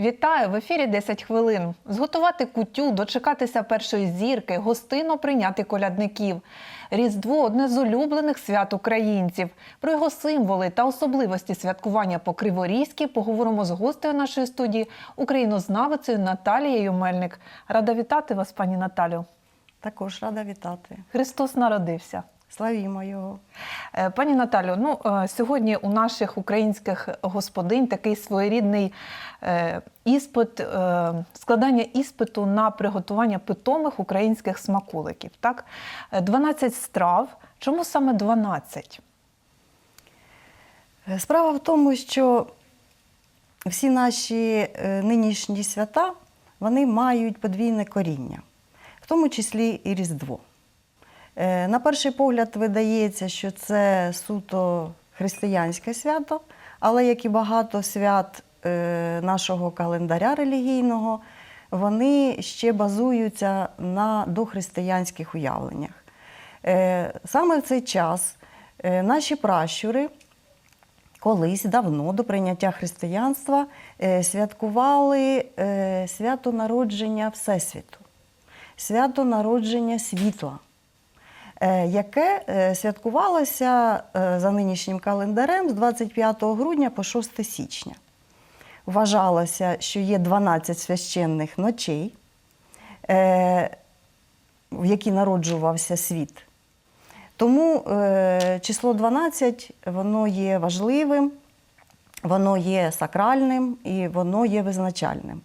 Вітаю в ефірі 10 хвилин. Зготувати кутю, дочекатися першої зірки, гостинно прийняти колядників. Різдво одне з улюблених свят українців. Про його символи та особливості святкування по Криворізьки поговоримо з гостею нашої студії, українознавицею Наталією Мельник. Рада вітати вас, пані Наталю. Також рада вітати. Христос народився. Славімо його. Е, Пані Наталю, ну е, сьогодні у наших українських господинь такий своєрідний е, іспит, складання іспиту на приготування питомих українських смаколиків. Так, Е, 12 страв. Чому саме 12? Е, Справа в тому, що всі наші нинішні свята вони мають подвійне коріння, в тому числі і Різдво. Е, На перший погляд видається, що це суто християнське свято, але як і багато свят е, нашого календаря релігійного, вони ще базуються на дохристиянських уявленнях. Е, Саме в цей час наші пращури колись давно до прийняття християнства святкували свято народження Всесвіту, свято народження світла, яке е, святкувалося е, за нинішнім календарем з 25 грудня по 6 січня. Вважалося, що є 12 священних ночей, е, в які народжувався світ. Тому е, число 12 воно є важливим, воно є сакральним і воно є визначальним.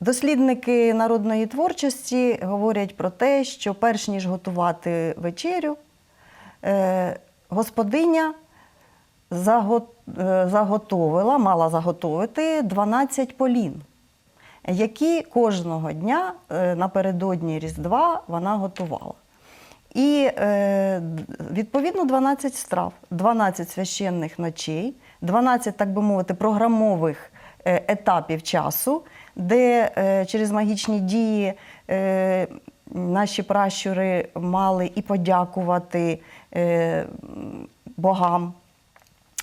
Дослідники народної творчості говорять про те, що перш ніж готувати вечерю, е, господиня е, заготовила, мала заготовити 12 полін, які кожного дня е, напередодні Різдва вона готувала. І відповідно 12 страв, 12 священних ночей, 12, так би мовити, програмових етапів часу, де е, через магічні дії е, наші пращури мали і подякувати е, богам,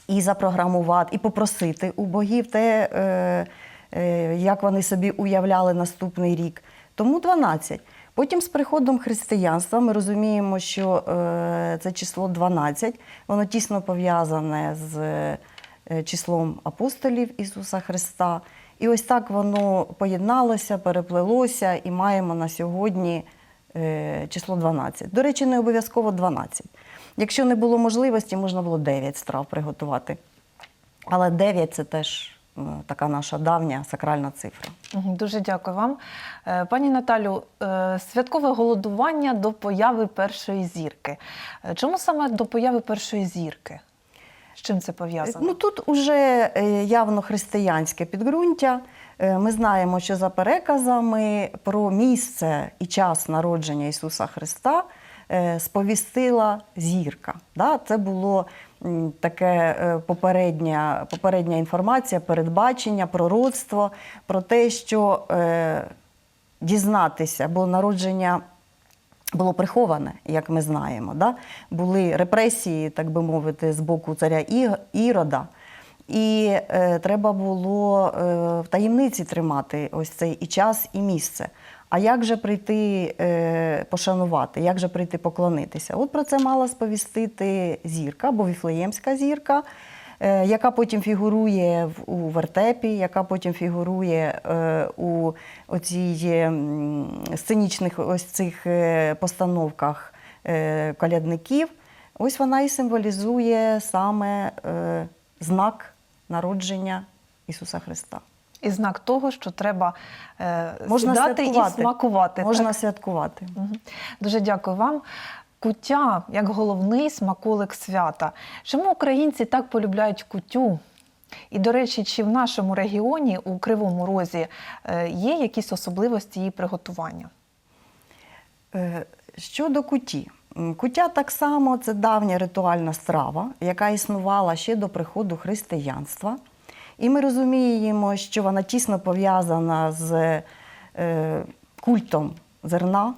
і запрограмувати, і попросити у богів те, е, е, як вони собі уявляли наступний рік. Тому 12. Потім з приходом християнства ми розуміємо, що е, це число 12, воно тісно пов'язане з е, числом апостолів Ісуса Христа. І ось так воно поєдналося, переплелося, і маємо на сьогодні е, число 12. До речі, не обов'язково 12. Якщо не було можливості, можна було 9 страв приготувати. Але 9 це теж е, така наша давня сакральна цифра. Дуже дякую вам. Е, Пані Наталю, е, святкове голодування до появи першої зірки. Чому саме до появи першої зірки? Чим це пов'язано? Ну тут уже е, явно християнське підґрунтя. Е, Ми знаємо, що за переказами про місце і час народження Ісуса Христа е, сповістила зірка. Це було таке попередня, попередня інформація, передбачення, пророцтво про те, що дізнатися, бо народження було приховане, як ми знаємо. Да? Були репресії, так би мовити, з боку царя Ірода. І е, треба було е, в таємниці тримати ось цей і час, і місце. А як же прийти е, пошанувати, як же прийти поклонитися? От про це мала сповістити зірка, або віфлеємська зірка, яка потім фігурує у вертепі, яка потім фігурує е, у оцій сценічних ось цих е, постановках е, колядників. Ось вона і символізує саме е, знак народження Ісуса Христа. І знак того, що треба е, Можна сідати і смакувати. Можна так? святкувати. Мгм. Дуже дякую вам. Куття як головний смаколик свята. Чому українці так полюбляють кутю? І, до речі, чи в нашому регіоні у Кривому Розі е, є якісь особливості її приготування? Е, Щодо куті. Куття так само це давня ритуальна страва, яка існувала ще до приходу християнства. І ми розуміємо, що вона тісно пов'язана з е, культом зерна.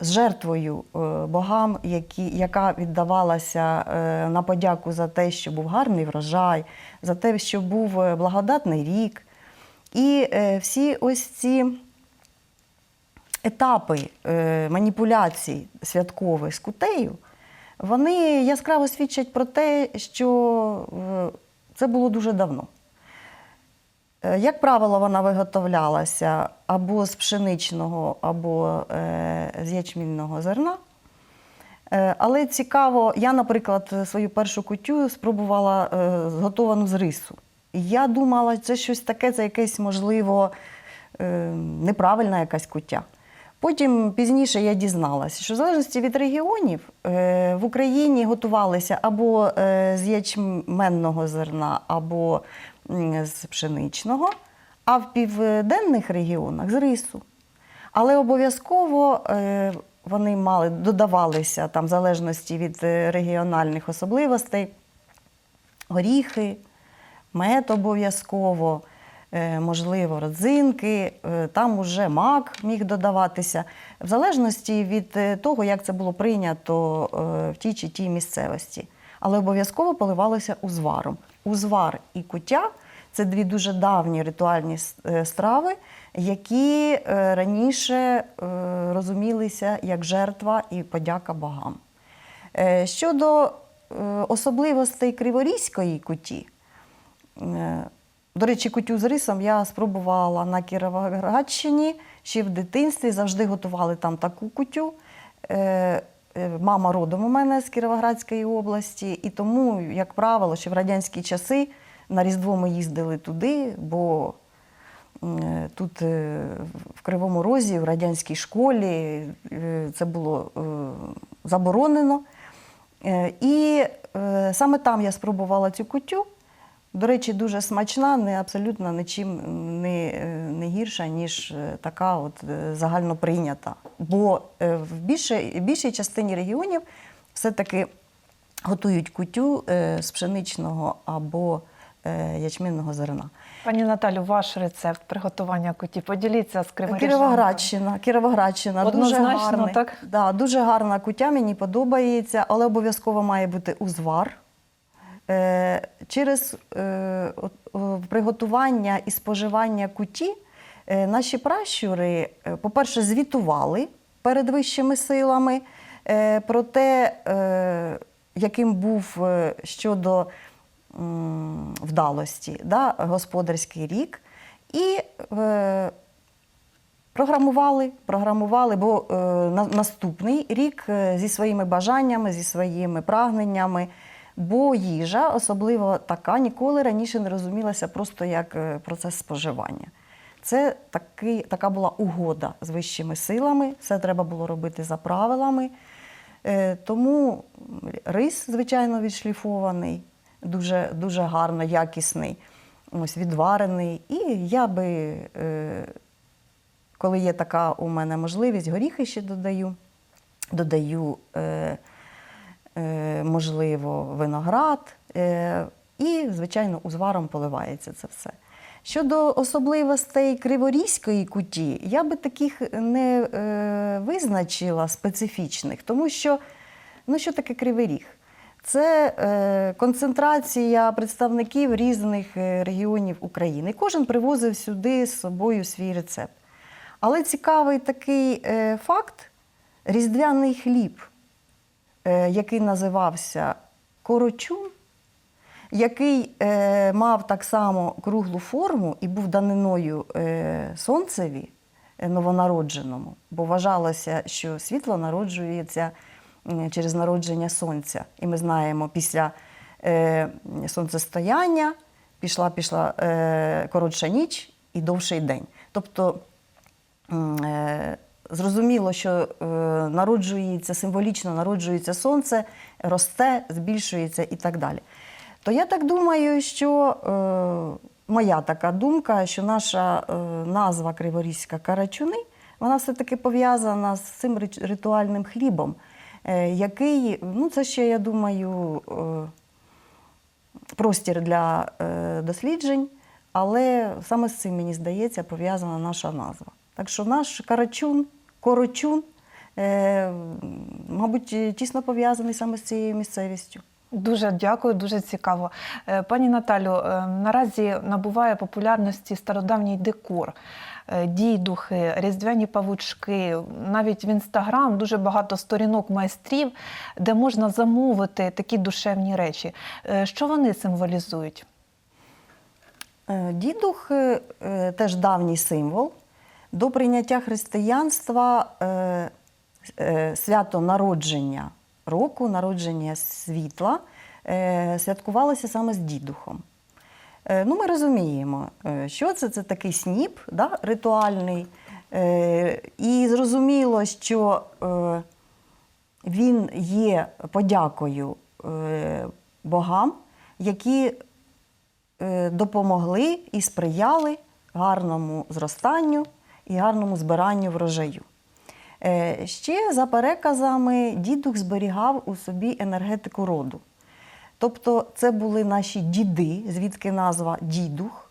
З жертвою е, богам, які, яка віддавалася е, на подяку за те, що був гарний врожай, за те, що був е, благодатний рік. І всі ось ці етапи маніпуляцій святкових з кутею, вони яскраво свідчать про те, що це було дуже давно. Е, Як правило, вона виготовлялася або з пшеничного, або е, з ячмінного зерна. Е, Але цікаво, я, наприклад, свою першу кутю спробувала зготовану з рису. Я думала, це щось таке, це якесь, можливо, неправильна якась куття. Потім пізніше я дізналася, що в залежності від регіонів е, в Україні готувалися або е, з ячменного зерна, або з пшеничного, а в південних регіонах з рису. Але обов'язково е, вони мали, додавалися там, в залежності від регіональних особливостей, горіхи, мед обов'язково, можливо, родзинки, е, там уже мак міг додаватися, в залежності від е, того, як це було прийнято е, в тій чи тій місцевості. Але обов'язково поливалося узваром. Узвар і куття це дві дуже давні ритуальні е, страви, які е, раніше е, розумілися як жертва і подяка богам. Е, Щодо е, особливостей криворізької куті, е, до речі, кутю з рисом я спробувала на Кіровоградщині ще в дитинстві, завжди готували там таку кутю. Е, е, Мама родом у мене з Кіровоградської області, і тому, як правило, ще в радянські часи на Різдво ми їздили туди, бо Е, Тут в Кривому Розі, в радянській школі це було заборонено. І саме там я спробувала цю кутю. До речі, дуже смачна, не абсолютно нічим не, е, не гірша, ніж е, така от е, загально прийнята. Бо в більшій, більшій частині регіонів все-таки готують кутю з пшеничного або ячмінного зерна. Пані Наталю, ваш рецепт приготування куті. Поділіться з криворіжанками. Кіровоградщина, Кіровоградщина дуже Однозначно, гарний. так? Да, дуже гарна кутя, мені подобається, але обов'язково має бути узвар. Е, через е, приготування і споживання куті е, наші пращури, по-перше, звітували перед вищими силами про те, яким був щодо вдалості да, господарський рік. І Програмували, програмували, бо на, наступний рік зі своїми бажаннями, зі своїми прагненнями. Бо їжа, особливо така, ніколи раніше не розумілася просто як е, процес споживання. Це такий, така була угода з вищими силами, все треба було робити за правилами. Е, тому рис, звичайно, відшліфований, дуже, дуже гарно, якісний, ось відварений. І я би. Е, коли є така у мене можливість, горіхи ще додаю. Додаю, можливо, виноград. Е, і, звичайно, узваром поливається це все. Щодо особливостей криворізької куті, я би таких не е, визначила специфічних, тому що ну, що таке кривий ріг? Це е, концентрація представників різних е, регіонів України. Кожен привозив сюди з собою свій рецепт. Але цікавий такий е, факт: різдвяний хліб, е, який називався корочун, який е, мав так само круглу форму і був даниною е, сонцеві е, новонародженому, бо вважалося, що світло народжується через народження сонця. І ми знаємо, після е, сонцестояння пішла, пішла е, коротша ніч і довший день. Тобто е, Зрозуміло, що е, народжується символічно народжується сонце, росте, збільшується і так далі. То я так думаю, що е, моя така думка, що наша е, назва Криворізька Карачуни, вона все-таки пов'язана з цим ритуальним хлібом, е, який, ну це ще, я думаю, е, простір для е, досліджень, але саме з цим, мені здається, пов'язана наша назва. Так що наш карачун, корочун е, мабуть, тісно пов'язаний саме з цією місцевістю. Дуже дякую, дуже цікаво. Е, Пані Наталю, е, наразі набуває популярності стародавній декор. Е, Дійдухи, різдвяні павучки, навіть в інстаграм дуже багато сторінок майстрів, де можна замовити такі душевні речі. Е, Що вони символізують? Е, Дідух е, е, теж давній символ. До прийняття християнства е, е, свято народження року, народження світла е, святкувалося саме з дідухом. Е, Ну, ми розуміємо, е, що це, це такий сніп да, ритуальний. Е, І зрозуміло, що е, він є подякою е, богам, які е, допомогли і сприяли гарному зростанню і гарному збиранню врожаю. Е, Ще за переказами дідух зберігав у собі енергетику роду. Тобто це були наші діди, звідки назва дідух,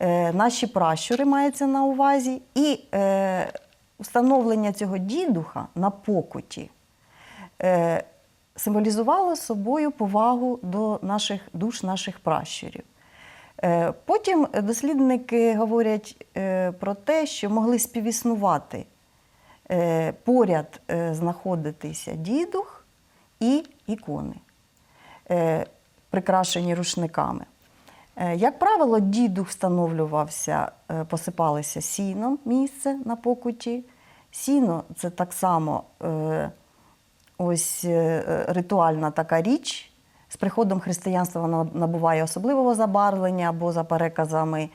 е, наші пращури мається на увазі, і е, встановлення цього дідуха на покуті символізувало собою повагу до наших душ, наших пращурів. Е, Потім дослідники говорять е, про те, що могли співіснувати е, поряд знаходитися дідух і ікони, прикрашені рушниками. Як правило, дідух встановлювався, посипалися сіном місце на покуті. Сіно це так само ось ритуальна така річ. З приходом християнства вона набуває особливого забарвлення, або за переказами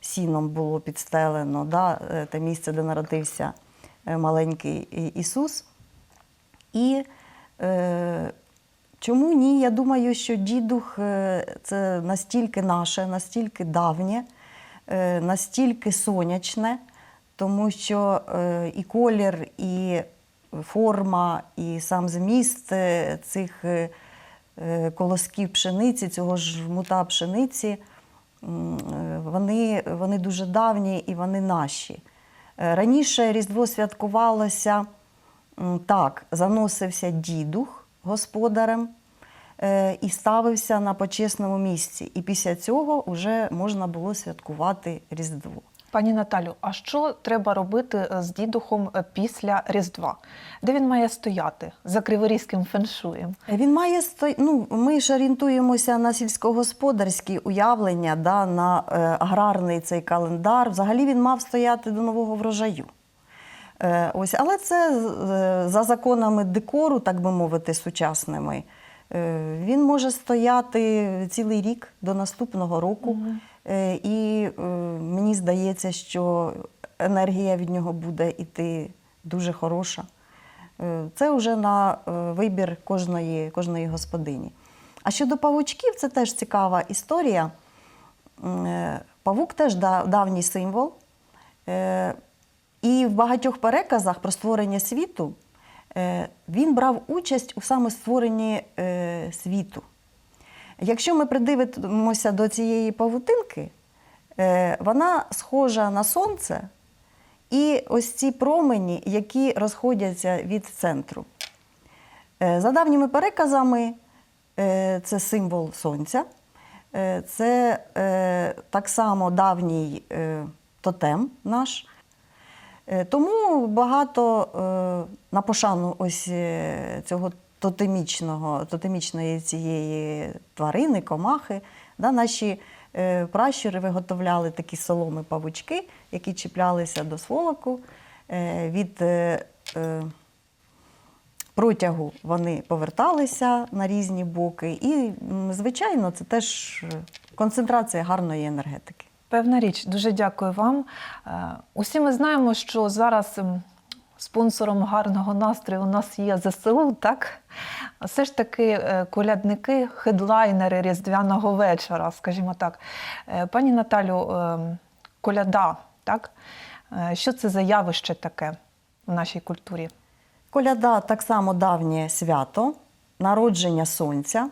сіном було підстелено да, е, те місце, де народився е, маленький Ісус. І е, чому ні? Я думаю, що дідух е, це настільки наше, настільки давнє, е, настільки сонячне, тому що е, і колір, і форма, і сам зміст цих е, колосків пшениці, цього жмута пшениці, е, вони, вони дуже давні і вони наші. Е, Раніше Різдво святкувалося так, заносився дідух господарем е, і ставився на почесному місці. І після цього вже можна було святкувати Різдво. Пані Наталю, а що треба робити е, з дідухом е, після Різдва? Де він має стояти за криворізьким феншуєм? Він має сто... ну, ми ж орієнтуємося на сільськогосподарські уявлення, да, на е, аграрний цей календар. Взагалі він мав стояти до нового врожаю. Е, ось, але це е, за законами декору, так би мовити, сучасними. Е, він може стояти цілий рік до наступного року. Е, і е, мені здається, що енергія від нього буде йти дуже хороша. Е, Це вже на е, вибір кожної, кожної господині. А щодо павучків, це теж цікава історія. Е, Павук теж да- давній символ. Е, І в багатьох переказах про створення світу е, він брав участь у саме створенні е, світу. Якщо ми придивимося до цієї павутинки, е, вона схожа на сонце і ось ці промені, які розходяться від центру. Е, За давніми переказами, е, це символ сонця, це так само давній тотем наш. Тому багато на пошану ось цього тотемічного, тотемічної цієї тварини, комахи, да, наші е, пращури виготовляли такі соломи павучки, які чіплялися до сволоку. Е, Від е, е, протягу вони поверталися на різні боки. І, звичайно, це теж концентрація гарної енергетики. Певна річ, дуже дякую вам. Е, Усі ми знаємо, що зараз спонсором гарного настрою у нас є ЗСУ, так? Все ж таки е, колядники, хедлайнери Різдвяного вечора, скажімо так. Е, Пані Наталю, е, коляда, так? Що це за явище таке в нашій культурі? Коляда так само давнє свято, народження сонця.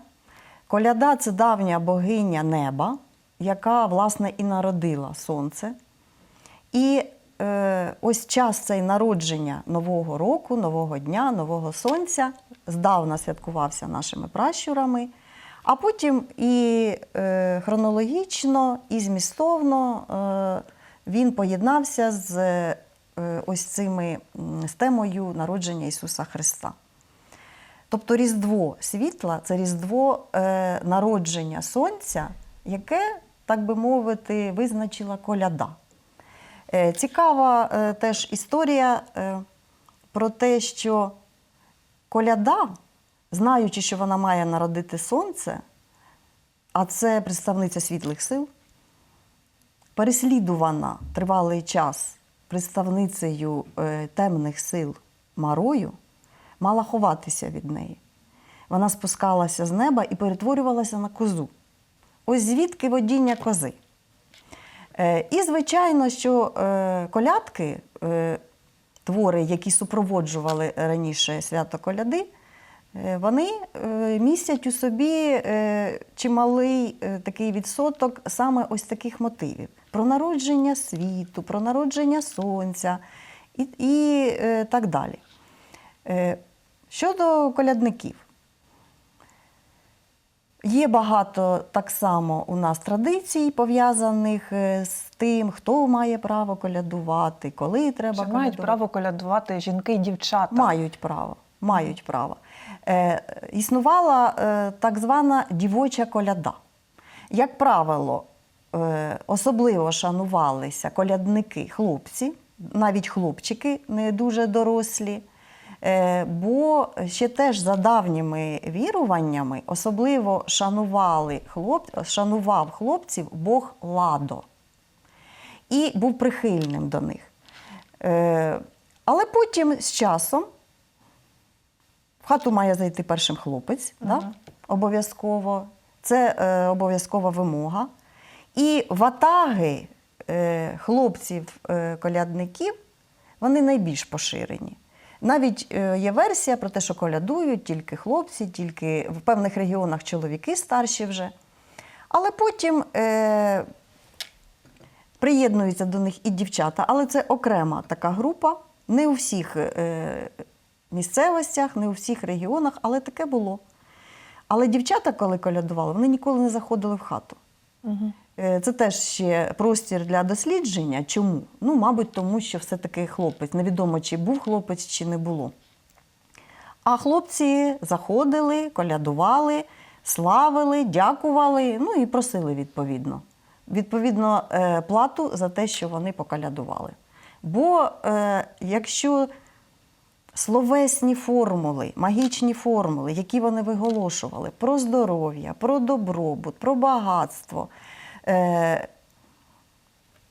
Коляда це давня богиня неба, яка, власне, і народила сонце. І ось час цей народження нового року, нового дня, нового сонця здавна святкувався нашими пращурами, а потім і е, хронологічно, і змістовно е, він поєднався з е, ось цими з темою народження Ісуса Христа. Тобто Різдво світла це Різдво е, народження Сонця, яке, так би мовити, визначила коляда. Е, цікава е, теж історія е, про те, що коляда, знаючи, що вона має народити сонце, а це представниця світлих сил, переслідувана тривалий час представницею темних сил Марою, мала ховатися від неї. Вона спускалася з неба і перетворювалася на козу. Ось звідки водіння кози. Е, І, звичайно, що е, колядки, е, твори, які супроводжували раніше свято коляди, вони містять у собі чималий такий відсоток саме ось таких мотивів: про народження світу, про народження сонця і, і так далі. Щодо колядників, Є багато так само у нас традицій, пов'язаних е, з тим, хто має право колядувати, коли треба Чи колядувати. мають право колядувати жінки і дівчата? Мають право. Мають право. Е, існувала е, так звана дівоча коляда. Як правило, е, особливо шанувалися колядники хлопці, навіть хлопчики не дуже дорослі. Е, бо ще теж за давніми віруваннями особливо шанували хлоп, шанував хлопців Бог Ладо і був прихильним до них. Е, але потім з часом в хату має зайти першим хлопець, да? обов'язково. Це е, обов'язкова вимога. І ватаги е, хлопців-колядників вони найбільш поширені. Навіть е, є версія про те, що колядують тільки хлопці, тільки в певних регіонах чоловіки старші вже. Але потім е, приєднуються до них і дівчата, але це окрема така група, не у всіх е, місцевостях, не у всіх регіонах, але таке було. Але дівчата, коли колядували, вони ніколи не заходили в хату. Угу. Е, Це теж ще простір для дослідження. Чому? Ну, мабуть, тому що все-таки хлопець. Невідомо, чи був хлопець, чи не було. А хлопці заходили, колядували, славили, дякували, ну і просили відповідно. Відповідно, е, плату за те, що вони поколядували. Бо е, якщо словесні формули, магічні формули, які вони виголошували про здоров'я, про добробут, про багатство, е,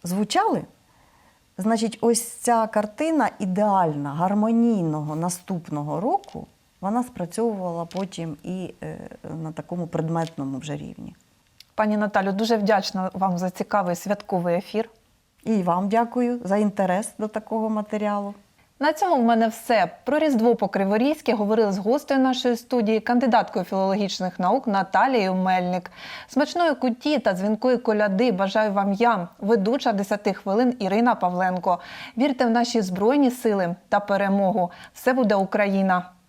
звучали, значить, ось ця картина ідеальна, гармонійного наступного року, вона спрацьовувала потім і е, на такому предметному вже рівні. Пані Наталю, дуже вдячна вам за цікавий святковий ефір. І вам дякую за інтерес до такого матеріалу. На цьому в мене все. Про Різдво по Криворізьки говорили з гостею нашої студії, кандидаткою філологічних наук Наталією Мельник. Смачної куті та дзвінкої коляди бажаю вам я, ведуча 10 хвилин Ірина Павленко. Вірте в наші збройні сили та перемогу. Все буде Україна!